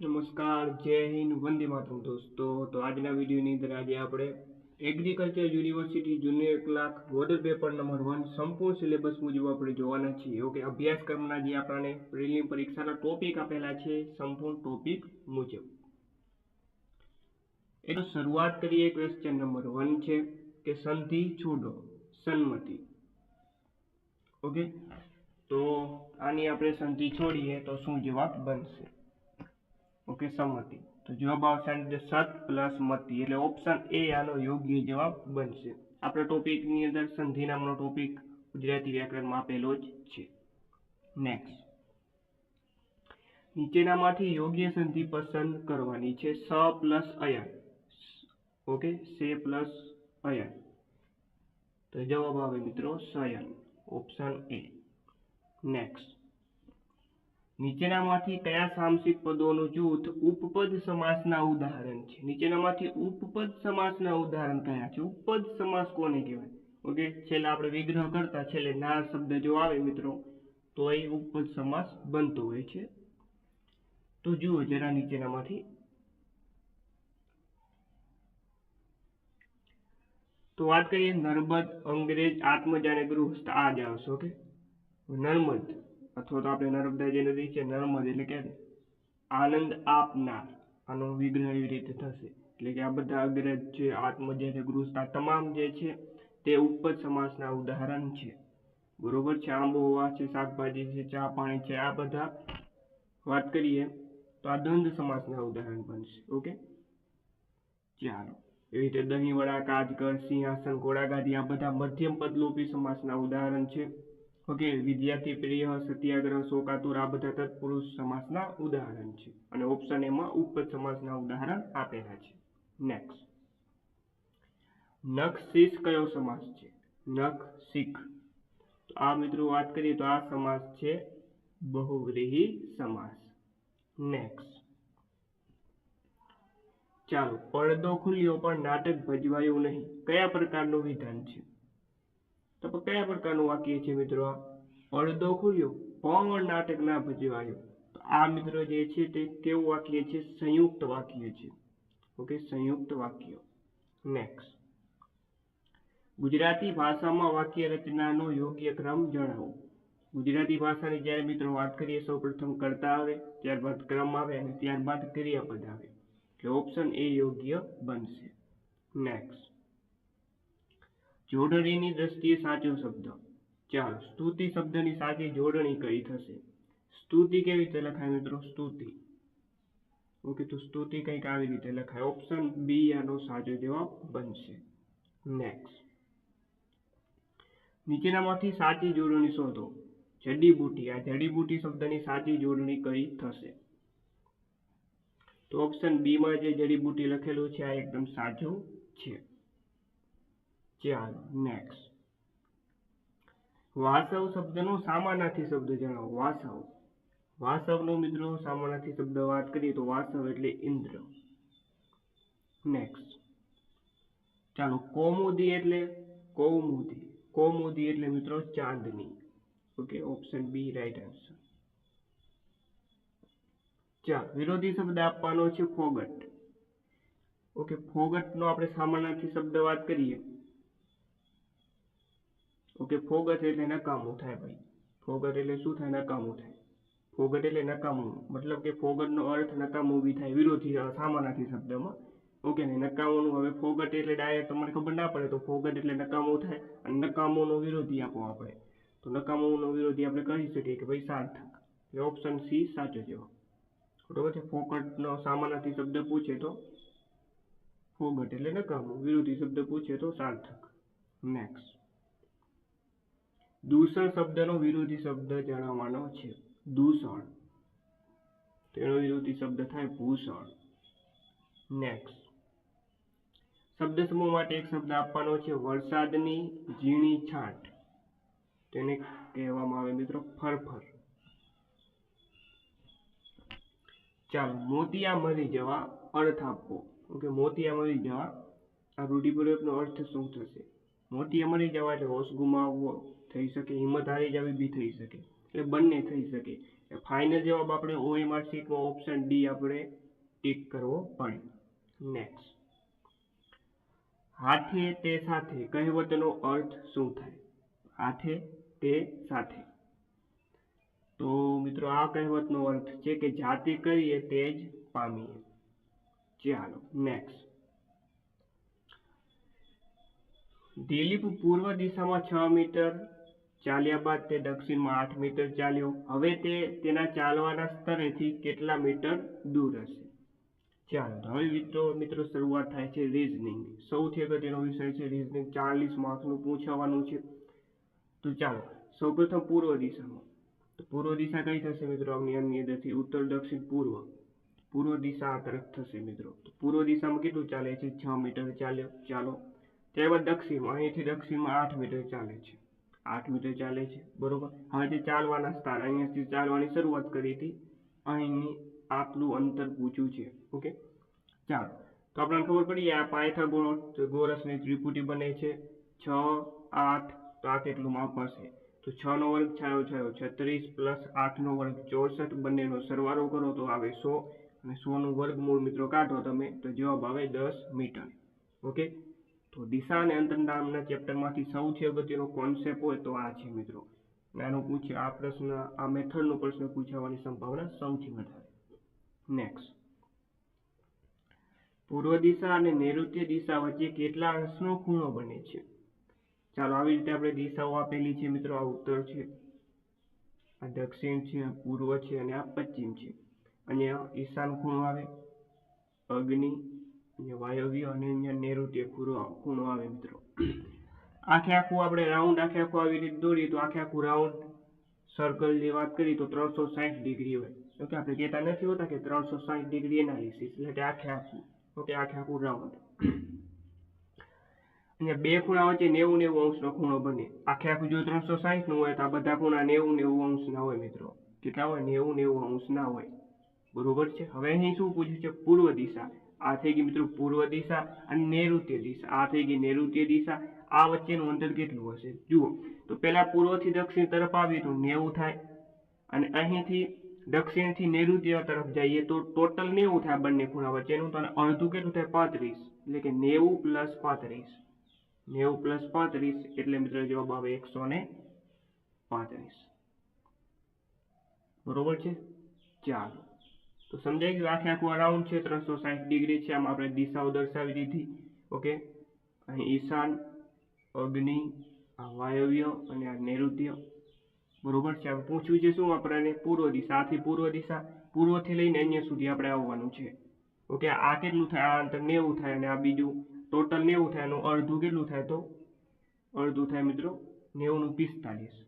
નમસ્કાર જય હિન્દ વંદે માતરમ દોસ્તો તો આજના વિડીયોની અંદર આજે આપણે agriculture university junior clerk model paper number one સંપૂર્ણ સિલેબસ મુજબ આપણે જોવાના છીએ. ઓકે અભ્યાસક્રમના જે આપણને પ્રિલિમ પરીક્ષાના ટોપિક આપેલા છે, સંપૂર્ણ ટોપિક મુજબ. એનો શરૂઆત કરીએ ક્વેશ્ચન નંબર વન છે, કે સંધિ છોડો, સન્મતિ. ઓકે તો આની આપણે સંધિ છોડીએ તો શું જવાબ બનશે? ઓકે, સંમતિ. તો જવાબ આવશે સત પ્લસ મતિ. એટલે ઓપ્શન એ આનો યોગ્ય જવાબ બનશે. આપણા ટોપિકની અંદર સંધિ નામનો ટોપિક ગુજરાતી વ્યાકરણમાં આપેલો જ છે. નેક્સ્ટ નીચેનામાંથી યોગ્ય સંધિ પસંદ કરવાની છે. સ પ્લસ અયન. ઓકે, સે પ્લસ અયન. તો જવાબ આવે મિત્રો, સયન. ઓપ્શન એ નેક્સ્ટ નીચેનામાંથી કયા સામસિક પદોનું જૂથ ઉપપદ સમાસના ઉદાહરણ છે? નીચેનામાંથી ઉપપદ સમાસના ઉદાહરણ કયા છે? ઉપપદ સમાસ કોને કહેવાય? ઓકે, છેલ્લે આપણે વિગ્રહ કરતા છેલ્લે ના શબ્દ જો આવે મિત્રો, તો એ ઉપપદ સમાસ બનતો હોય છે. તો જુઓ જરા નીચેનામાંથી. તો વાત કરીએ નર્મદ, અંગ્રેજ આત્મજા અને ગૃહસ્થ, આ જ આવશે, ઓકે? નર્મદ. અથવા તો આપણે નર્મદા જે નદી છે નર્મદ એટલે કે આનંદ આપનાર. આનો વિગ્રહ એવી રીતે થશે. એટલે કે આ બધા અગ્રજ છે આત્મજા છે ગૃહતા આ તમામ જે છે, તે ઉપજ સમાસના ઉદાહરણ છે. બરોબર છે? આંબોવા છે, શાકભાજી છે, ચા, પાણી છે, આ બધા વાત કરીએ તો આ દ્વંદ સમાસના ઉદાહરણ બનશે. ઓકે? ચાલો. એવી રીતે દહીંવડા કાજકર સિંહાસન, ઘોડાગાદી, આ બધા મધ્યમ પદલોપી સમાસના ઉદાહરણ છે. ઓકે વિદ્યાર્થી પ્રિય, સત્યાગ્રહ, શોકાતુર, આ બધા તત્પુરુષ સમાસના ઉદાહરણ છે. અને ઓપ્શન એમાં ઉપપદ સમાસના ઉદાહરણ આપેલા છે. નેક્સ્ટ નખ શીશ કયો સમાસ છે? નખ શીખ. તો આ મિત્રો વાત કરીએ તો આ સમાસ છે બહુવ્રીહી સમાસ. નેક્સ્ટ ચાલો, પડદો ખુલ્યો પણ નાટક ભજવાયું નહીં. કયા પ્રકારનું વિધાન છે? તો કયા પ્રકારનું વાક્ય છે મિત્રો? અડધો ખુલ્યો પણ નાટક ના ભજવાયું તો આ મિત્રો જે છે તે કેવું વાક્ય છે? સંયુક્ત વાક્ય છે. ઓકે, સંયુક્ત વાક્ય. નેક્સ્ટ ગુજરાતી ભાષામાં વાક્ય રચનાનો યોગ્ય ક્રમ જણાવો. ગુજરાતી ભાષાની જ્યારે મિત્રો વાત કરીએ સૌપ્રથમ કરતા આવે, ત્યારબાદ ક્રમ આવે અને ત્યારબાદ ક્રિયાપદ આવે. એટલે ઓપ્શન એ યોગ્ય બનશે. નેક્સ્ટ જોડણીની દ્રષ્ટિએ સાચો શબ્દ. ચાલો, સ્તુતિ શબ્દની સાચી જોડણી કઈ થશે? સ્તુતિ કેવી રીતે લખાય મિત્રો? સ્તુતિ. ઓકે, તો સ્તુતિ કંઈક આવી રીતે લખાય. ઓપ્શન બી આનો સાચો જવાબ બનશે. નેક્સ્ટ નીચેનામાંથી સાચી જોડણી શોધો. જડીબુટી આ જડીબુટી શબ્દની સાચી જોડણી કઈ થશે? તો ઓપ્શન બીમાં જે જડીબુટી લખેલું છે, આ એકદમ સાચું છે. ચાલો નેક્સ્ટ વાસવ શબ્દનો સામાનાથી શબ્દ જણાવો, વાસવ. વાસવનો મિત્રો સામાનાથી શબ્દ વાત કરીએ તો વાસવ એટલે ઇન્દ્ર. નેક્સ્ટ ચાલો, કૌમુદી એટલે કૌમુદી. કૌમુદી એટલે મિત્રો ચાંદની. Okay option B right answer ચાલો, વિરોધી શબ્દ આપવાનો છે ફોગટ. ઓકે, ફોગટનો આપણે સામાન્યથી શબ્દ વાત કરીએ. ઓકે ફોગટ એટલે નકામું થાય ભાઈ. ફોગટ એટલે શું થાય? નકામું થાય. ફોગટ એટલે નકામું મતલબ કે ફોગટનો અર્થ નકામું બી થાય, વિરોધી સામાનાથી શબ્દમાં. ઓકે, ને નકામોનું હવે ફોગટ એટલે ડાયરેક્ટ તમને ખબર ના પડે તો ફોગટ એટલે નકામું થાય અને નકામોનો વિરોધી આપો આપણે. તો નકામોનો વિરોધી આપણે કહી શકીએ કે ભાઈ સાર્થક. એટલે ઓપ્શન સી સાચો જવાબ. બરોબર છે? ફોગટનો સામાનાથી શબ્દ પૂછે તો ફોગટ એટલે નકામું. વિરોધી શબ્દ પૂછે તો સાર્થક. નેક્સ્ટ દૂષણ શબ્દનો વિરોધી શબ્દ જણાવવાનો છે. દૂષણ. તેનો વિરોધી શબ્દ થાય ભૂષણ. નેક્સ્ટ શબ્દ સમૂહ માટે એક શબ્દ આપવાનો છે વરસાદની ઝીણી છાંટ. તેને કહેવામાં આવે મિત્રો ફરફર. ચાલો, મોતિયા મરી જવા અર્થ આપવો ઓકે, મોતિયા મરી જવા આ રૂઢિપ્રયોગનો અર્થ શું થશે? મોતિયા મરી જવા એટલે હોશ ગુમાવવો. થઈ શકે હિંમત હારી જવી બી થઈ શકે. એટલે બંને થઈ શકે. ફાઇનલ જવાબ આપણે ઓએમઆર શીટમાં ઓપ્શન ડી આપણે ટીક કરવો પડે. નેક્સ્ટ હાથે તે સાથે કહેવતનો અર્થ શું થાય? હાથે તે સાથે. તો મિત્રો, આ કહેવતનો અર્થ છે કે જાતિ કરીએ તે જ પામીએ. ચાલો નેક્સ્ટ દિલીપ પૂર્વ દિશામાં છ મીટર ચાલ્યા બાદ તે દક્ષિણમાં આઠ મીટર ચાલ્યો. હવે તે તેના ચાલવાના સ્તરેથી કેટલા મીટર દૂર હશે? ચાલો હવે મિત્રો મિત્રો, શરૂઆત થાય છે રીઝનિંગ સૌથી અગત્યનો વિષય છે રીઝનિંગ ચાલીસ માર્ક્સનું પૂછવાનું છે. તો ચાલો, સૌપ્રથમ પૂર્વ દિશામાં. તો પૂર્વ દિશા કઈ થશે મિત્રો? આમની અંદરથી ઉત્તર, દક્ષિણ, પૂર્વ. પૂર્વ દિશા આ તરફ થશે મિત્રો. તો પૂર્વ દિશામાં કેટલું ચાલે છે? છ મીટર ચાલ્યો. ચાલો, ત્યારબાદ દક્ષિણમાં. અહીંથી દક્ષિણમાં આઠ મીટર ચાલે છે. આઠ મીટર ચાલે છે, બરોબર? હવે જે ચાલવાના સ્થાન અહીંયાથી ચાલવાની શરૂઆત કરી હતી, અહીંની આટલું અંતર પૂછ્યું છે, ઓકે? ચાલો, તો આપણને ખબર પડી આ પાયથાગોરસ ગોરસની ત્રિપુટી બને છે, છ, આઠ, તો આ કેટલું માપ હશે તો છ નો વર્ગ છાયો છાયો છત્રીસ પ્લસ આઠ નો વર્ગ ચોસઠ, બંનેનો સરવાળો કરો તો આવે સો, અને સો નું વર્ગમૂળ મિત્રો કાઢો તમે, તો જવાબ આવે દસ મીટર, ઓકે? તો દિશા અને અંતર નામના ચેપ્ટરમાંથી સૌથી અગત્યનો કોન્સેપ્ટ હોય તો આ છે મિત્રો. નાનું પૂછે આ પ્રશ્ન, આ મેથડનો પ્રશ્ન પૂછાવાની સંભાવના સૌથી વધારે. નેક્સ્ટ પૂર્વ દિશા અને નૈઋત્ય દિશા વચ્ચે કેટલા અંશનો ખૂણો બને છે? ચાલો આવી રીતે આપણે દિશાઓ આપેલી છે મિત્રો. આ ઉત્તર છે, આ દક્ષિણ છે પૂર્વ છે અને આ પશ્ચિમ છે. અને આ ઈશાન ખૂણો આવે, અગ્નિ અહીંયા વાયવ્ય અને અહીંયા નૈઋત્ય ખૂણો આવે મિત્રો. આખે આખું આપણે રાઉન્ડ આખે આખું આવી રીતે દોરીએ તો આખે આખું રાઉન્ડ સર્કલની વાત કરીએ તો ત્રણસો સાઠ ડિગ્રી હોય. ઓકે આપણે કહેતા નથી હોતા કે ત્રણસો સાઠ ડિગ્રી એનાલિસિસ એટલે આખે આખું ઓકે આખે આખું રાઉન્ડ અહીંયા બે ખૂણા વચ્ચે નેવું નેવું અંશનો ખૂણો બને. આખે આખું જો ત્રણસો સાઠનું હોય તો આ બધા ખૂણા નેવું નેવું અંશના હોય મિત્રો. કેટલા હોય? નેવું નેવું અંશના હોય. બરોબર છે? હવે અહીં શું પૂછ્યું છે? પૂર્વ દિશા. આ થઈ ગઈ મિત્રો પૂર્વ દિશા અને નૈઋત્ય દિશા. આ થઈ ગઈ નૈઋત્ય દિશા. આ વચ્ચેનું અંતર કેટલું હશે? જુઓ. તો પહેલાં પૂર્વથી દક્ષિણ તરફ આવીએ તો નેવું થાય અને અહીંથી દક્ષિણથી નૈઋત્ય તરફ જઈએ તો ટોટલ નેવું થાય બંને ખૂણા વચ્ચેનું. તો અડધું કેટલું થાય? પાંત્રીસ. એટલે કે નેવું પ્લસ પાંત્રીસ. નેવું પ્લસ પાંત્રીસ એટલે મિત્રો જવાબ આવે એકસો ને પાંત્રીસ. બરોબર છે? ચાલો. તો સમજાઈ ગયું આખે આખું અરાઉન્ડ છે ત્રણસો સાઠ ડિગ્રી છે. આમાં આપણે દિશાઓ દર્શાવી દીધી. ઓકે? અહીં ઈશાન, અગ્નિ, આ વાયવ્ય અને આ નૈઋત્ય. બરોબર છે? આપણે પૂછ્યું છે શું આપણને? પૂર્વ દિશા. આથી પૂર્વ દિશા. પૂર્વથી લઈને અન્ય સુધી આપણે આવવાનું છે. ઓકે? આ કેટલું થાય? આ અંતર નેવું થાય અને આ બીજું ટોટલ નેવું થાય. એનું અડધું કેટલું થાય તો? અડધું થાય મિત્રો નેવુંનું પિસ્તાલીસ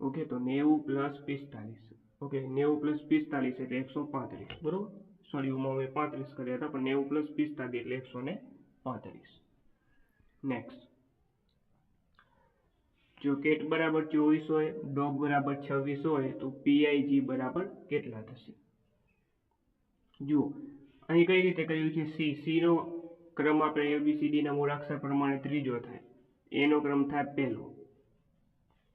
ઓકે? તો નેવું પ્લસ પિસ્તાલીસ ઓકે, નેવું પ્લસ પિસ્તાલીસ એટલે એકસો પાંત્રીસ, બરોબર? સોરી હું અમે પાંત્રીસ કર્યા હતા, પણ નેવું પ્લસ પિસ્તાલીસ એટલે એકસો ને પાંત્રીસ. નેક્સ્ટ જો કેટ બરાબર ચોવીસ હોય, ડોગ બરાબર છવ્વીસ હોય, તો પીઆઈજી બરાબર કેટલા થશે? જુઓ, અહીં કઈ રીતે કહ્યું છે? સી સીનો ક્રમ આપણે એબીસીડીના મૂળાક્ષર પ્રમાણે ત્રીજો થાય. એનો ક્રમ થાય પહેલો.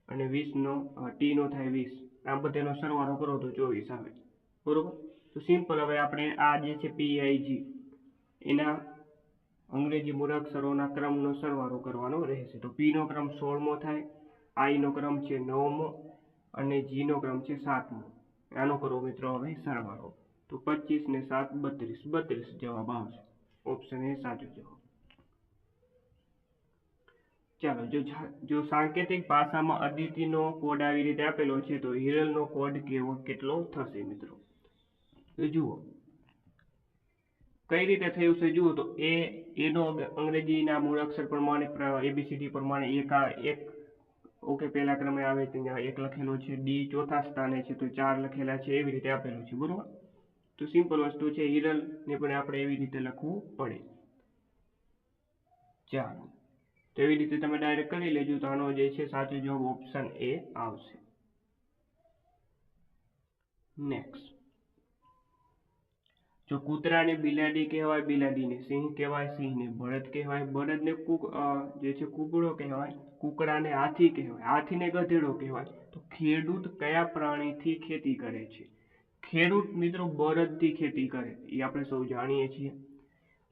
અને વીસનો ટીનો થાય વીસ. આ બધેનો સરવાળો કરો તો ચોવીસ આવે. બરાબર? તો સિમ્પલ હવે આપણે આ જે છે પીઆઈજી એના અંગ્રેજી મૂળાક્ષરોના ક્રમનો સરવાળો કરવાનો રહેશે. તો પીનો ક્રમ સોળમો થાય આઈનો ક્રમ છે નવમો, અને જીનો ક્રમ છે સાતમો. આનો કરો મિત્રો હવે સરવાળો. તો પચીસ ને સાત, બત્રીસ. બત્રીસ જવાબ આવશે. ઓપ્શન એ સાચો જવાબ. ચાલો જો જો સાંકેતિક ભાષામાં અદિતિનો કોડ આવી રીતે આપેલો છે, તો હિરલનો કોડ કેવો, કેટલો થશે મિત્રો? તો જુઓ. કઈ રીતે થયું છે? જુઓ તો એ, એનો અંગ્રેજીના મૂળાક્ષર પ્રમાણે એબીસીડી પ્રમાણે એક આ એક, ઓકે, પહેલા ક્રમે આવે ત્યાં એક લખેલો છે ડી ચોથા સ્થાને છે, તો ચાર લખેલા છે, એવી રીતે આપેલું છે, બરોબર? તો સિમ્પલ વસ્તુ છે હિરલ ને પણ આપણે એવી રીતે લખવું પડે. ચાલો. તો એવી રીતે તમે ડાયરેક્ટ કરી લેજો. તો આનો જે છે સાચો જવાબ ઓપ્શન એ આવશે. નેક્સ્ટ જો કૂતરાને બિલાડી કહેવાય, બિલાડીને સિંહ કહેવાય, સિંહને બળદ કહેવાય બળદને કુક જે છે કુકડો કહેવાય, કુકડાને હાથી કહેવાય, હાથીને ગધેડો કહેવાય, તો ખેડૂત કયા પ્રાણીથી ખેતી કરે છે? ખેડૂત મિત્રો બળદથી ખેતી કરે એ આપણે સૌ જાણીએ છીએ.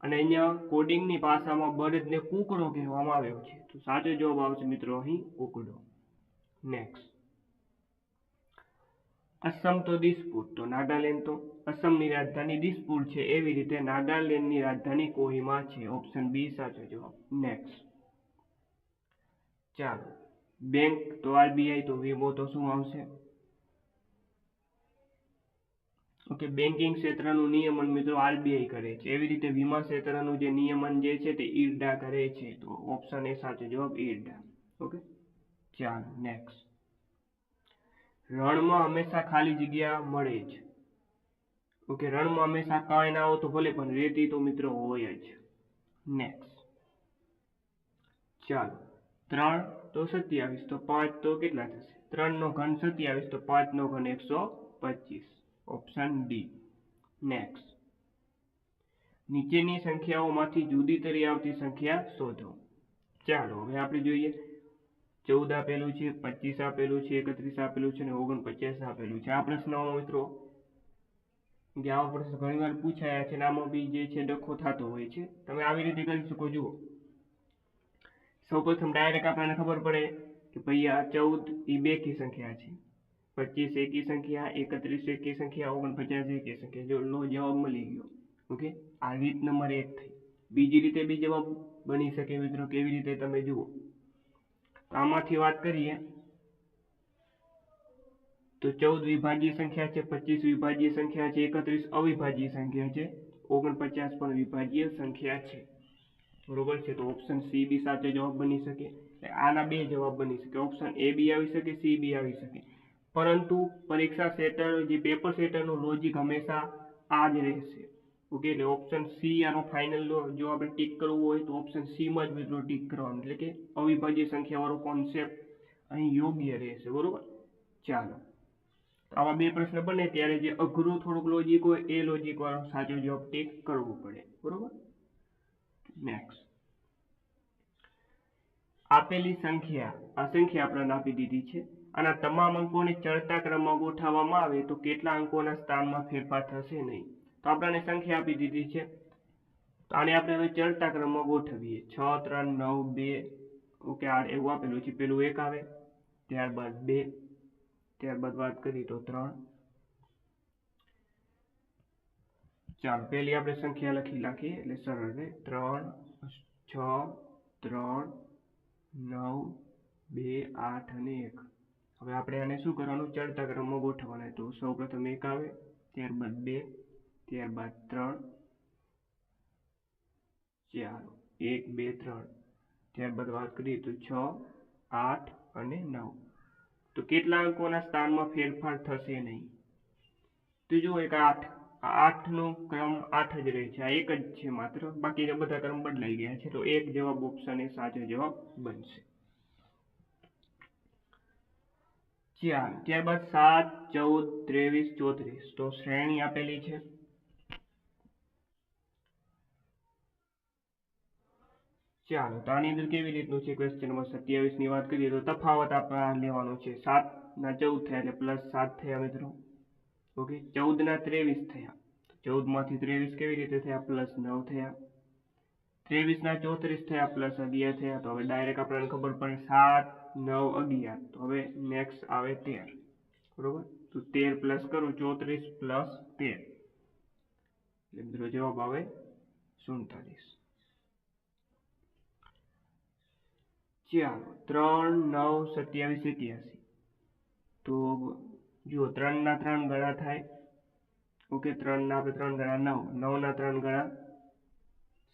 અને અહીંયા કોડિંગની ભાષામાં બળદને કુકડો કહેવામાં આવ્યો છે. તો સાચો જવાબ આવશે મિત્રો અહીં કુકડો. નેક્સ્ટ અસમ તો દિસપુર. તો નાગાલેન્ડ તો અસમની રાજધાની દિસપુર છે. એવી રીતે નાગાલેન્ડની રાજધાની કોહિમા છે. ઓપ્શન બી સાચો જવાબ. નેક્સ્ટ ચાલો. બેંક તો આરબીઆઈ તો વીમો તો શું આવશે? ઓકે બેન્કિંગ ક્ષેત્રનું નિયમન મિત્રો આરબીઆઈ કરે છે. એવી રીતે વીમા ક્ષેત્રનું જે નિયમન જે છે તે ઈરડા કરે છે. તો ઓપ્શન એ સાચો જવાબ ઈરડા. ઓકે? ચાલો નેક્સ્ટ રણમાં હંમેશા ખાલી જગ્યા મળે જ. ઓકે, રણમાં હંમેશા કાંઈ ના હોય તો ભલે પણ રેતી તો મિત્રો હોય જ. નેક્સ્ટ ચાલો, ત્રણ તો સત્યાવીસ, તો પાંચ તો કેટલા થશે? ત્રણ નો ઘન સત્યાવીસ, તો પાંચ નો ઘન એકસો પચીસ. ઓપ્શન ડી નેક્સ્ટ નીચેની સંખ્યાઓમાંથી જુદી તરી આવતી સંખ્યા શોધો. ચાલો, હવે આપણે જોઈએ. ચૌદ આપેલું છે, પચીસ આપેલું છે, એકત્રીસ આપેલું છે અને ઓગણપચાસ આપેલું છે. આ પ્રશ્નમાં મિત્રો કે આવા પ્રશ્ન ઘણી વાર પૂછાયા છે નામો બી જે છે ડખો થતો હોય છે. તમે આવી રીતે કરી શકો, જુઓ. સૌપ્રથમ ડાયરેક્ટ આપણને ખબર પડે કે ભાઈ આ ચૌદ એ બે કી સંખ્યા છે. પચીસ એકી સંખ્યા એકત્રીસ એકી સંખ્યા ઓગણપચાસ એકી સંખ્યા જો લો જવાબ મળી ગયો ઓકે આ રીત નંબર એક થઈ. બીજી રીતે બી જવાબ બની શકે મિત્રો, કેવી રીતે તમે જુઓ. તો આમાંથી વાત કરીએ. તો ચૌદ વિભાજ્ય સંખ્યા છે પચીસ વિભાજ્ય સંખ્યા છે, એકત્રીસ અવિભાજ્ય સંખ્યા છે, ઓગણપચાસ પણ વિભાજ્ય સંખ્યા છે. બરોબર છે? તો ઓપ્શન સી બી સાચો જવાબ બની શકે. આના બે જવાબ બની શકે. ઓપ્શન એ બી આવી શકે સી બી આવી શકે. પરંતુ પરીક્ષા સેટર, જે પેપર સેટરનું લોજિક હંમેશા આ જ રહેશે. ઓકે એટલે ઓપ્શન સી આનો ફાઇનલ જો આપણે ટીક કરવું હોય તો ઓપ્શન સીમાં જ મિત્રો ટીક કરવાનું. એટલે કે અવિભાજ્ય સંખ્યાવાળો કોન્સેપ્ટ અહીં યોગ્ય રહેશે, બરાબર? ચાલો. આવા બે પ્રશ્ન બને, ત્યારે જે અઘરું થોડુંક લોજિક હોય, એ લોજિક વાળો સાચો જવાબ ટીક કરવો પડે, બરોબર? નેક્સ્ટ આપેલી સંખ્યા, આ સંખ્યા આપણને આપી દીધી છે. આના તમામ અંકોને ચડતા ક્રમમાં ગોઠવવામાં આવે તો કેટલા અંકોના સ્થાનમાં ફેરફાર થશે નહીં? તો આપણને સંખ્યા આપી દીધી છે. તો આને આપણે હવે ચડતા ક્રમમાં ગોઠવીએ. છ, ત્રણ, નવ, બે, ઓકે, આ એવું આપેલું છે. પેલું એક આવે, ત્યારબાદ બે, ત્યારબાદ વાત કરીએ તો ત્રણ. ચાલો પેલી આપણે સંખ્યા લખી નાખીએ, એટલે સરળ રહે ત્રણ, છ, ત્રણ, નવ, બે, આઠ અને એક. હવે આપણે આને શું કરવાનું? ચડતા ક્રમમાં ગોઠવવાના તો સૌ પ્રથમ એક આવે, ત્યારબાદ બે, ત્યારબાદ ત્રણ, ચાર, એક, બે, ત્રણ. ત્યારબાદ વાત કરીએ તો છ, આઠ અને નવ. તો કેટલા અંકોના સ્થાનમાં ફેરફાર થશે નહીં? તો જુઓ એક આઠ. આઠનો ક્રમ આઠ જ રહે છે. આ એક જ છે માત્ર. બાકી બધા ક્રમ બદલાઈ ગયા છે. તો એક જવાબ ઓપ્શન એ સાચો જવાબ બનશે. ચાલ ત્યારબાદ સાત, ચૌદ, ત્રેવીસ, ચોત્રીસ. તો શ્રેણી આપેલી છે. ચાલો, તો આની અંદર કેવી રીતનું છે ક્વેશ્ચન નંબર સત્યાવીસની વાત કરીએ તો તફાવત આપણે લેવાનો છે. સાત ના ચૌદ થયા એટલે પ્લસ સાત થયા મિત્રો. ઓકે ચૌદ ના ત્રેવીસ થયા. ચૌદમાંથી ત્રેવીસ કેવી રીતે થયા? પ્લસ નવ થયા. ત્રેવીસ ના ચોત્રીસ થયા પ્લસ અગિયાર થયા, તો હવે ડાયરેક્ટ આપણને ખબર પડે સાત, નવ, અગિયાર. તો હવે નેક્સ્ટ આવે તેર. બરોબર? તો તેર પ્લસ કરું, ચોત્રીસ પ્લસ તેર. એટલે મિત્રો જવાબ આવે સુડતાલીસ. ચાલો, ત્રણ, નવ, સત્યાવીસ, એક્યાસી. તો જુઓ ત્રણના ત્રણ ગણા થાય. ઓકે ત્રણના આપણે ત્રણ ગણા નવ. નવના ત્રણ ગણા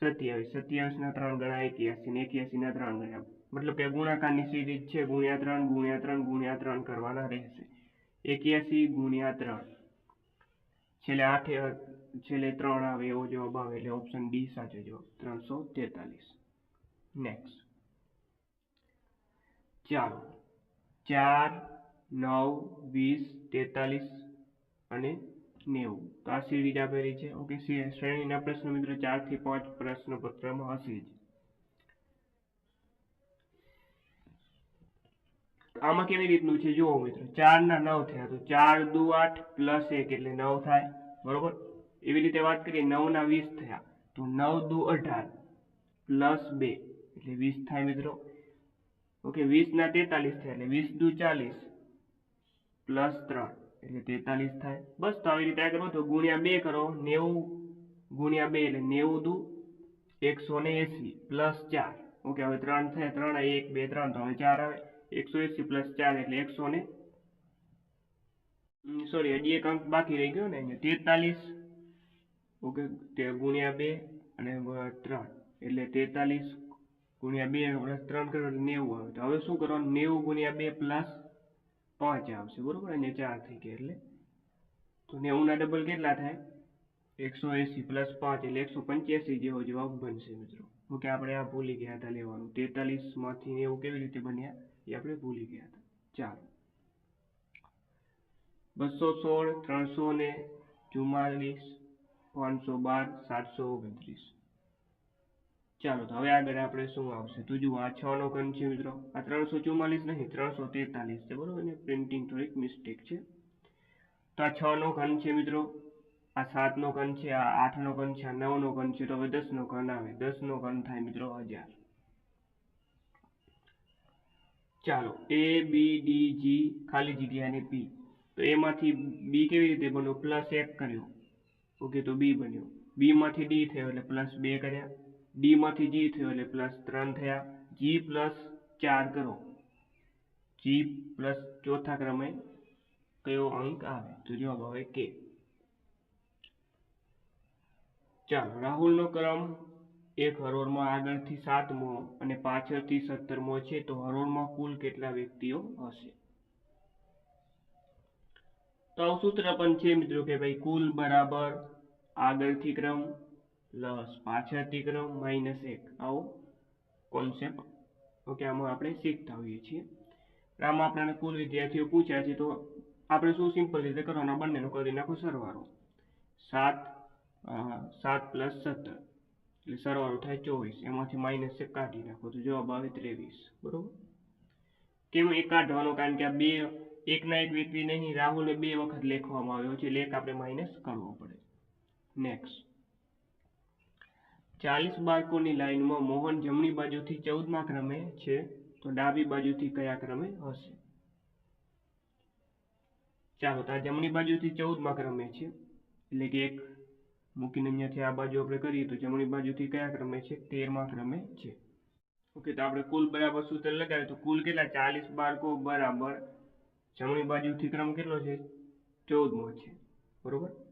સત્યાવીસ, સત્યાવીસના ત્રણ ગણા એક્યાસી ને એક્યાસીના ત્રણ ગણા. મતલબ કે ગુણાકારની સિરીઝ છે, ગુણ્યા ત્રણ ગુણ્યા ત્રણ ગુણ્યા ત્રણ કરવાના રહેશે. એક્યાસી, ગુણ્યા ત્રણ. છેલ્લે આઠે, છેલ્લે ત્રણ આવે એવો જવાબ આવે એટલે ઓપ્શન ડી સાચો જવાબ. ત્રણસો તેતાલીસ. નેક્સ્ટ ચાલો. ચાર, નવ, વીસ, તેતાલીસ અને નેવું. તો આ સિરીઝ આપેલી છે. ઓકે શ્રેણીના પ્રશ્નો મિત્રો ચારથી પાંચ પ્રશ્ન પત્રમાં હશે જ. તો આમાં કેવી રીતનું છે? જુઓ મિત્રો ચાર ના નવ થયા. તો ચાર દુ આઠ પ્લસ એક એટલે નવ થાય. બરોબર? એવી રીતે વાત કરીએ નવ ના વીસ થયા. તો નવ દુ અઢાર પ્લસ બે એટલે વીસ થાય મિત્રો. ઓકે વીસ ના તેતાલીસ થયા એટલે વીસ દુ ચાલીસ પ્લસ ત્રણ. એટલે તેતાલીસ થાય. બસ તો આવી રીતે આગળ વધો ગુણ્યા બે કરો. નેવું, ગુણ્યા બે એટલે નેવું દુ, એકસો ને એસી પ્લસ ચાર. ઓકે, હવે ત્રણ થાય, ત્રણ એક, બે, ત્રણ. તો હવે ચાર આવે. એકસો એસી પ્લસ ચાર એટલે એકસો ને સોરી હજી એક અંક બાકી રહી ગયો ને અહીંયા. તેતાલીસ, ઓકે, તે ગુણ્યા બે અને વ- ત્રણ. એટલે તેતાલીસ ગુણ્યા બે પ્લસ ત્રણ કરો એટલે નેવું આવે. તો હવે શું કરવાનું નેવું ગુણ્યા બે પ્લસ પાંચ આવશે બરોબર અને ચાર થઈ ગયા એટલે તો નેવું ના ડબલ કેટલા થાય એકસો એસી પ્લસ પાંચ એટલે એકસો પંચ્યાસી જેવો જવાબ બનશે મિત્રો ઓકે આપણે આ ભૂલી ગયા હતા લેવાનું તેતાલીસમાંથી નેવું કેવી રીતે બન્યા? એ આપણે ભૂલી ગયા હતા। ચાલો. બસો સોળ, ત્રણસો ને ચુમ્માલીસ પાંચસો બાર, સાતસો ઓગણત્રીસ. ચાલો, તો હવે આગળ આપણે શું આવશે? તો જુઓ, આ છ નો ઘન છે મિત્રો. આ ત્રણસો ચુમ્માલીસ નહીં, ત્રણસો તેતાલીસ છે, બરોબર? ને પ્રિન્ટિંગ થોડીક મિસ્ટેક છે. તો આ છ નો ઘન છે મિત્રો. આ સાત નો ઘન છે, આ આઠ નો ઘન છે, આ નવ નો ઘન છે, તો હવે દસ નો ઘન આવે. દસ નો ઘન થાય મિત્રો હજાર. ચાલો એ બી ડી જી ખાલી જગ્યા અને પી તો એમાંથી બી કેવી રીતે બન્યો? પ્લસ એક કર્યો. ઓકે તો બી બન્યો. બી માંથી ડી થયો એટલે પ્લસ બે કર્યા. ડી માંથી જી થયો એટલે પ્લસ ત્રણ થયા. જી પ્લસ ચાર કરો. જી પ્લસ ચોથા ક્રમે કયો અંક આવે? તો જવાબ આવે કે ચાલો, રાહુલનો ક્રમ એક હરોળમાં આગળથી સાતમો અને પાછળથી સત્તરમો છે. તો હરોળમાં કુલ કેટલા વ્યક્તિઓ હશે? તો સૂત્ર પણ છે મિત્રો કે ભાઈ કુલ બરાબર આગળથી ક્રમ પ્લસ પાછળ ક્રમ માઇનસ એક. આવો કોન્સેપ્ટ ઓકે આમાં આપણે શીખતા હોઈએ છીએ. આમાં આપણને કુલ વિદ્યાર્થીઓ પૂછ્યા છે, તો આપણે શું સિમ્પલ રીતે કરવાના? બંનેનો કરી નાખો સરવાળો. સાત સાત પ્લસ સત્તર. એટલે સરવાળો થાય ચોવીસ. એમાંથી માઇનસ એક કાઢી નાખો, તો જવાબ આવે ત્રેવીસ. બરોબર? કેમ એક કાઢવાનો? કારણ કે આ બે એકના એક વ્યક્તિ નહીં રાહુલને બે વખત લેખવામાં આવ્યો છે એક આપણે માઇનસ કરવો પડે. નેક્સ્ટ ચાલીસ બાળકોની લાઈનમાં મોહન જમણી બાજુથી ચૌદમા ક્રમે છે, તો ડાબી બાજુથી કયા ક્રમે હશે? ચાલો, તો આ જમણી બાજુથી ચૌદમા ક્રમે છે, એટલે કે એક મૂકીને અહીંયાથી આ બાજુ આપણે કરીએ તો જમણી બાજુથી કયા ક્રમે છે? તેરમા ક્રમે છે. ઓકે, તો આપણે કુલ બરાબર સૂત્ર લગાવીએ તો કુલ કેટલા? ચાલીસ બાળકો બરાબર જમણી બાજુથી ક્રમ કેટલો છે? ચૌદમો છે. બરોબર?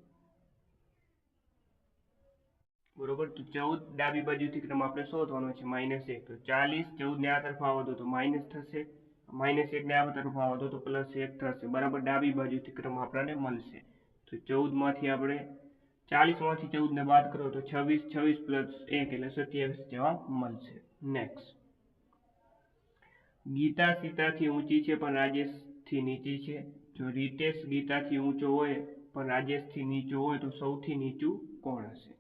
બરોબર? તો ચૌદ ડાબી બાજુથી ક્રમ આપણે શોધવાનો છે? માઇનસ એક. તો ચાલીસ, ચૌદ ને આ તરફ આવો તો માઇનસ થશે. માઇનસ એક ને આ તરફ આવો તો પ્લસ એક થશે. બરાબર? ડાબી બાજુથી ક્રમ આપણને મળશે. તો ચૌદમાંથી આપણે ચાલીસમાંથી ચૌદ ને બાદ કરો તો છવ્વીસ છવ્વીસ પ્લસ એક એટલે સત્યાવીસ જવાબ મળશે. નેક્સ્ટ ગીતા સીતાથી ઊંચી છે પણ રાજેશથી નીચી છે. જો રીતેશ ગીતાથી ઊંચો હોય પણ રાજેશથી નીચો હોય તો સૌથી નીચું કોણ હશે?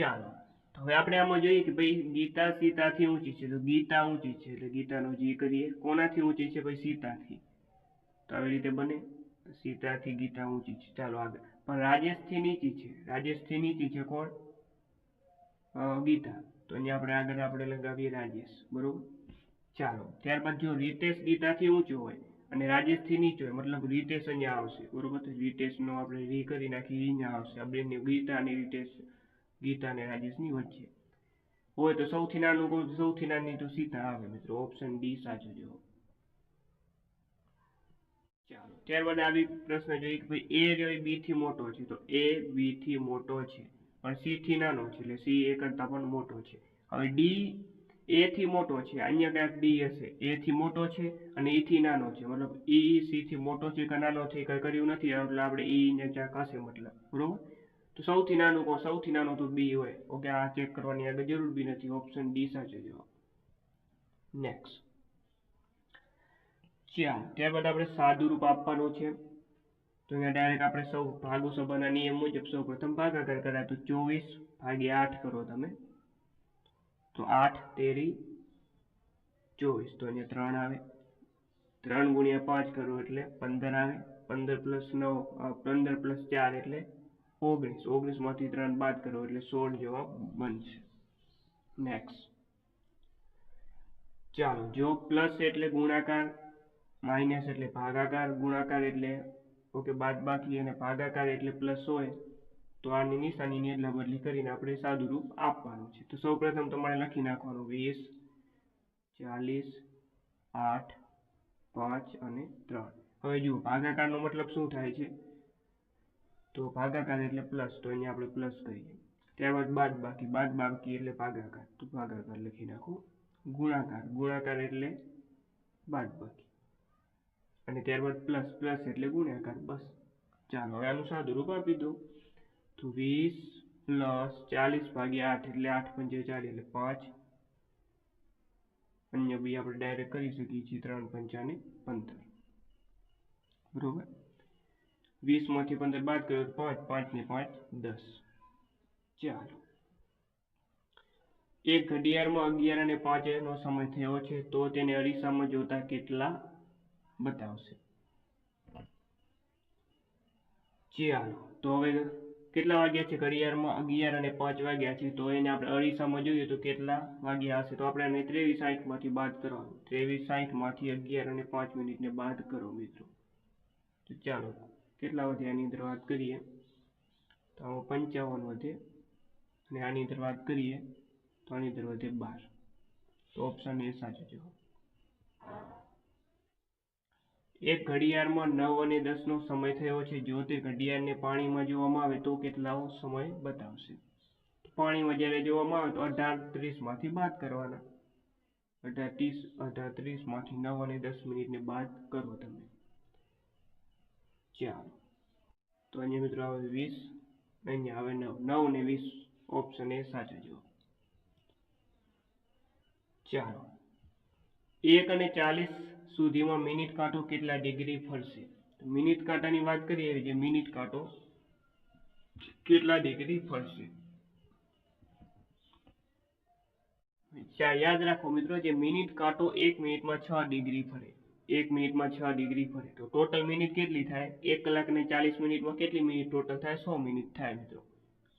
ચાલો. હવે આપણે આમાં જોઈએ કે ભાઈ ગીતા સીતાથી ઊંચી છે. તો ગીતા ઊંચી છે એટલે ગીતાનો જી કરીએ, કોનાથી ઊંચી છે ભાઈ? સીતાથી. તો આવી રીતે બને. સીતાથી ગીતા ઊંચી છે. ચાલો આગળ. પણ રાજેશથી નીચી છે. રાજેશથી નીચી છે કોણ? ગીતા. તો અહીંયા આપણે આગળ આપણે લગાવીએ રાજેશ. બરોબર? ચાલો. ત્યારબાદ જો રીતેશ ગીતાથી ઊંચો હોય અને રાજેશથી નીચો હોય, મતલબ રીતેશ અહીંયા આવશે. બરોબર? તો રીતેશનો આપણે રી કરી નાખી અહીંયા આવશે. આ બંને ગીતા અને રીતેશ ગીતા અને રાજેશની વચ્ચે. હોય તો સૌથી નાનું સૌથી નાની તો સીતા આવે મિત્રો. ઓપ્શન ડી સાચો જવાબ. ચાલો, ત્યારબાદ આવી પ્રશ્ન જોઈએ કે ભાઈ એ રહ્યો બી થી મોટો છે. તો એ બી થી મોટો છે. પણ સી થી નાનો છે, એટલે સી એ કરતા પણ મોટો છે. હવે ડી એ થી મોટો છે. અહીંયા ક્યાંક ડી હશે. એ થી મોટો છે અને ઈ થી નાનો છે. મતલબ ઈ સી થી મોટો છે કે નાનો છે કઈ કર્યું નથી. એટલે આપણે ઈ ને ક્યાંક હશે, મતલબ. બરોબર? તો સૌથી નાનું કોણ? સૌથી નાનું તો બી હોય. ઓકે, આ ચેક કરવાની આગળ જરૂર બી નથી. ઓપ્શન ડી સાચો જવાબ નેક્સ્ટ ચાર ત્યારબાદ આપણે સાદું રૂપ આપવાનું છે. તો અહીંયા ડાયરેક્ટ આપણે સૌ ભાગો સભાના નિયમ મુજબ સૌ પ્રથમ ભાગાકાર કર્યા તો ચોવીસ ભાગ્યા આઠ કરો તમે. તો આઠ, તેરી, ચોવીસ. તો અહીંયા ત્રણ આવે. ત્રણ ગુણ્યા પાંચ કરો એટલે પંદર આવે. પંદર પ્લસ નવ પંદર પ્લસ ચાર એટલે ઓગણીસ, ઓગણીસમાંથી ત્રણ બાદ કરો એટલે સોળ જવાબ બનશે. નેક્સ્ટ ચાલો, જો પ્લસ એટલે ગુણાકાર માઇનસ એટલે ભાગાકાર, ગુણાકાર એટલે, ઓકે, બાદ બાકી અને ભાગાકાર એટલે પ્લસ હોય, તો આની નિશાનીની એટલા બદલી કરીને આપણે સાદું રૂપ આપવાનું છે. તો સૌપ્રથમ તમારે લખી નાખવાનું વીસ, ચાલીસ, આઠ, પાંચ અને ત્રણ. હવે જુઓ, ભાગાકારનો મતલબ શું થાય છે? તો ભાગાકાર એટલે પ્લસ તો અહીંયા આપણે પ્લસ કરીએ ત્યારબાદ બાદ બાકી બાદ બાકી એટલે ભાગાકાર. તો ભાગાકાર લખી નાખો. ગુણાકાર ગુણાકાર એટલે બાદ બાકી અને ત્યારબાદ પ્લસ પ્લસ એટલે ગુણાકાર બસ. ચાલો, હવે આનું સાદું રૂપ આપી દો તો વીસ પ્લસ ચાલીસ ભાગ્યા આઠ એટલે આઠ પંચે ચાલીસ એટલે પાંચ. અન્ય બી આપણે ડાયરેક્ટ કરી શકીએ છીએ ત્રણ પંચાને પંદર. બરોબર? વીસમાંથી પંદર બાદ કર્યો તો પાંચ પાંચ ને પાંચ દસ ચાલો એક ઘડિયાળમાં અગિયાર અને પાંચ નો સમય થયો છે તો તેને અરીસામાં જોતા કેટલા બતાવશે ચાલો તો હવે કેટલા વાગ્યા છે ઘડિયાળમાં અગિયાર અને પાંચ વાગ્યા છે તો એને આપણે અરીસામાં જોઈએ તો કેટલા વાગ્યા હશે તો આપણે એને ત્રેવીસ સાઠમાંથી બાદ કરવાનું ત્રેવીસ સાઠમાંથી અગિયાર અને પાંચ મિનિટને બાદ કરો મિત્રો તો ચાલો કેટલા વધે આની અંદર વાત કરીએ? તો આમાં પંચાવન વધે અને આની અંદર વાત કરીએ તો આની અંદર વધે બાર. તો ઓપ્શન એ સાચો જવાબ. એક ઘડિયાળમાં નવ અને દસનો સમય થયો છે. જો તે ઘડિયાળને પાણીમાં જોવામાં આવે તો કેટલાઓ સમય બતાવશે? પાણીમાં જ્યારે જોવામાં આવે તો અઢાર ત્રીસમાંથી બાદ કરવાના. અઢાર ત્રીસ, અઢાર ત્રીસમાંથી નવ અને દસ મિનિટને બાદ કરો તમે. ચાલો તો અહીંયા મિત્રો આવે વીસ, અહીંયા આવે નવ. નવ ને વીસ ઓપ્શન એ સાચો જવાબ. ચાલો. એક અને ચાલીસ સુધીમાં મિનિટ કાંટો કેટલા ડિગ્રી ફરશે? મિનિટ કાંટાની વાત કરીએ જે મિનિટ કાંટો કેટલા ડિગ્રી ફરશે? યાદ રાખો મિત્રો, જે મિનિટ કાંટો એક મિનિટમાં છ ડિગ્રી ફરે. એક મિનિટમાં છ ડિગ્રી ફરે તો ટોટલ મિનિટ કેટલી થાય? એક કલાક ને ચાલીસ મિનિટમાં કેટલી મિનિટ ટોટલ થાય? સો મિનિટ થાય મિત્રો.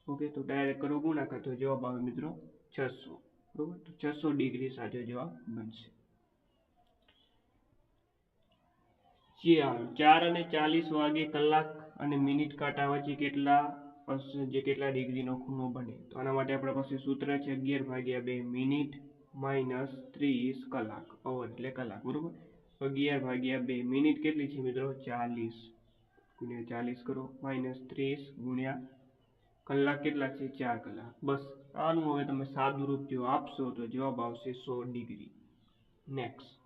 ઓકે, તો ડાયરેક્ટ કરો ગુણાકાર. તો જવાબ આવે મિત્રો છસો. બરોબર? તો છસો ડિગ્રી સાચો જવાબ બનશે. ચાર અને ચાલીસ વાગે કલાક અને મિનિટ કાંટા વચ્ચે કેટલા જે કેટલા ડિગ્રીનો ખૂણો બને? તો આના માટે આપણા પાસે સૂત્ર છે અગિયાર ભાગ્યા બે મિનિટ માઇનસ ત્રીસ કલાક. અવર એટલે કલાક. બરોબર? અગિયાર ભાગ્યા બે. મિનિટ કેટલી છે મિત્રો? ચાલીસ. ગુણ્યા ચાલીસ કરો. માઇનસ ત્રીસ ગુણ્યા કલાક કેટલા છે? ચાર કલાક. બસ, આનું હવે તમે સાદું રૂપ જો આપશો તો જવાબ આવશે સો ડિગ્રી. નેક્સ્ટ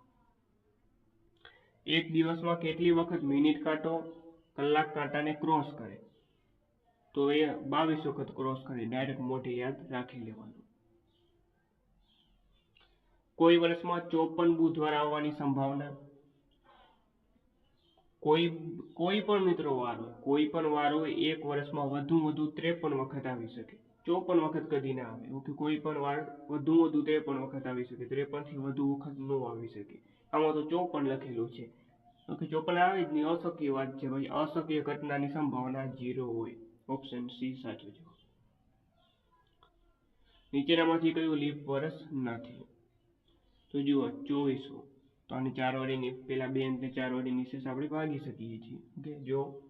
એક દિવસમાં કેટલી વખત મિનિટ કાંટો કલાક કાંટાને ક્રોસ કરે? તો એ બાવીસ વખત ક્રોસ કરે. ડાયરેક્ટ મોઢે યાદ રાખી લેવાનું. કોઈ વર્ષમાં ચોપન બુધવાર આવવાની સંભાવના? કોઈ કોઈ પણ મિત્રો વાર હોય કોઈ પણ વાર હોય એક વર્ષમાં વધુ વધુ ત્રેપન વખત આવી શકે. ચોપન વખત કદી ના આવે. ઓકે કોઈ પણ વાર વધુ વધુ ત્રેપન વખત આવી શકે. ત્રેપનથી વધુ વખત ન આવી શકે. આમાં તો ચોપન લખેલું છે. ઓકે ચોપન આવે જ નહીં. અશક્ય વાત છે ભાઈ. અશક્ય ઘટનાની સંભાવના ઝીરો હોય. ઓપ્શન સી સાચો જવાબ. નીચેનામાંથી કયું લીપ વર્ષ નથી તો જુઓ, ચોવીસો. તો આની ચાર વડે પેલા બે અંકને ચાર વડે નિશેષ આપણે ભાગી શકીએ છીએ. ઓકે, જો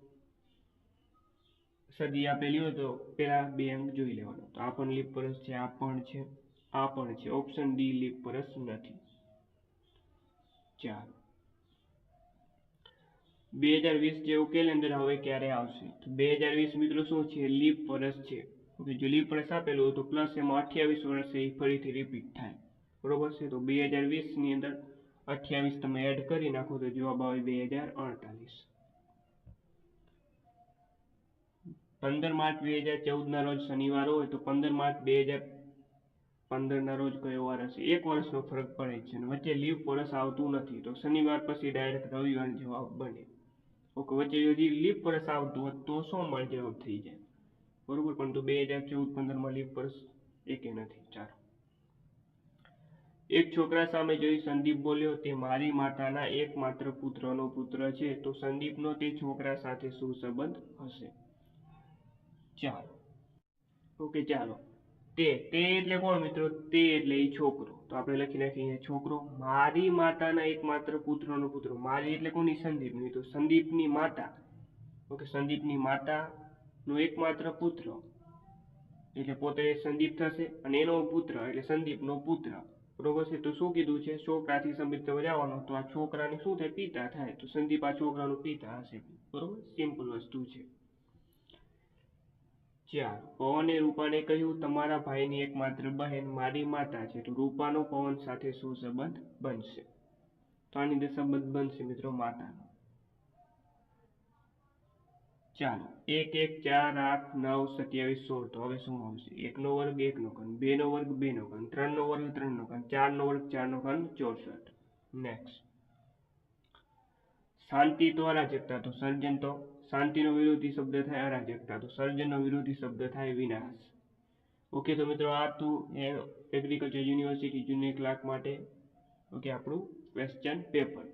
સદી આપેલી હોય તો પેલા બે અંક જોઈ લેવાનો. તો આ પણ લીપ પરસ છે, આ પણ છે, આ પણ છે. ઓપ્શન ડી લીપ પરસ નથી. ચાર બે હજાર વીસ જેવું કેલેન્ડર હવે ક્યારે આવશે? તો બે હજાર વીસ મિત્રો શું છે? લીપ વર્ષ છે. ઓકે, જો લીપ વર્ષ આપેલું હોય તો પ્લસ એમાં અઠ્યાવીસ વર્ષે એ ફરીથી રિપીટ થાય. બરોબર છે? તો બે હજાર વીસની અંદર અઠ્યાવીસ તમે એડ કરી નાખો તો જવાબ આવે બે હજાર અડતાલીસ પંદર માર્ચ બે હજાર ચૌદના રોજ શનિવાર હોય તો પંદર માર્ચ બે હજાર પંદરના રોજ કયો વાર હશે એક વર્ષનો ફરક પડે છે અને વચ્ચે લીવ વર્ષ આવતું નથી, તો શનિવાર પછી ડાયરેક્ટ રવિવાર જવાબ બને. ઓકે, વચ્ચે હજી લીપ વર્ષ આવતું હોત તો સોમવાર જવાબ થઈ જાય? બરોબર, પણ તો બે હજાર ચૌદ પંદરમાં લીપ વર્ષ એકે નથી, ચાલો. એક છોકરા સામે જોઈ સંદીપ બોલ્યો, તે મારી માતાના એકમાત્ર પુત્રનો પુત્ર છે, તો સંદીપનો તે છોકરા સાથે શું સંબંધ હશે? ચાલો. ઓકે, ચાલો. તે તે એટલે કોણ મિત્રો? તે એટલે એ છોકરો. તો આપણે લખી નાખીએ છોકરો, મારી માતાના એકમાત્ર પુત્રનો પુત્ર. મારી એટલે કોની? સંદીપની. તો સંદીપની માતા. ઓકે, સંદીપની માતાનો એકમાત્ર પુત્ર. એટલે પોતે સંદીપ થશે અને એનો પુત્ર, એટલે સંદીપનો પુત્ર. બરોબર છે? તો શું કીધું છે? છોકરાથી સંબંધ જવાનો તો આ છોકરાનું શું થાય? પિતા થાય. તો સંદીપ આ છોકરાનું પિતા હશે. બરોબર? સિમ્પલ વસ્તુ છે. ચાર પવને રૂપાને કહ્યું, તમારા ભાઈની એકમાત્ર બહેન મારી માતા છે. તો રૂપાનો પવન સાથે શું સંબંધ બનશે? તો આની અંદર સંબંધ બનશે મિત્રો માતાનો. ચાલો, એક એક, ચાર, આઠ, નવ, સત્યાવીસ, સોળ, તો હવે શું આવશે? એકનો વર્ગ, એકનો ઘન, બેનો વર્ગ, બેનો ઘન, ત્રણનો વર્ગ, ત્રણનો ઘન, ચારનો વર્ગ, ચારનો ઘન, ચોસઠ. નેક્સ્ટ શાંતિ તો અરાજકતા તો સર્જન તો. શાંતિનો વિરોધી શબ્દ થાય અરાજકતા તો. સર્જનનો વિરોધી શબ્દ થાય વિનાશ. ઓકે તો મિત્રો, આ હતું એગ્રીકલ્ચર યુનિવર્સિટી જુનિયર ક્લાર્ક માટે ઓકે આપણું ક્વેશ્ચન પેપર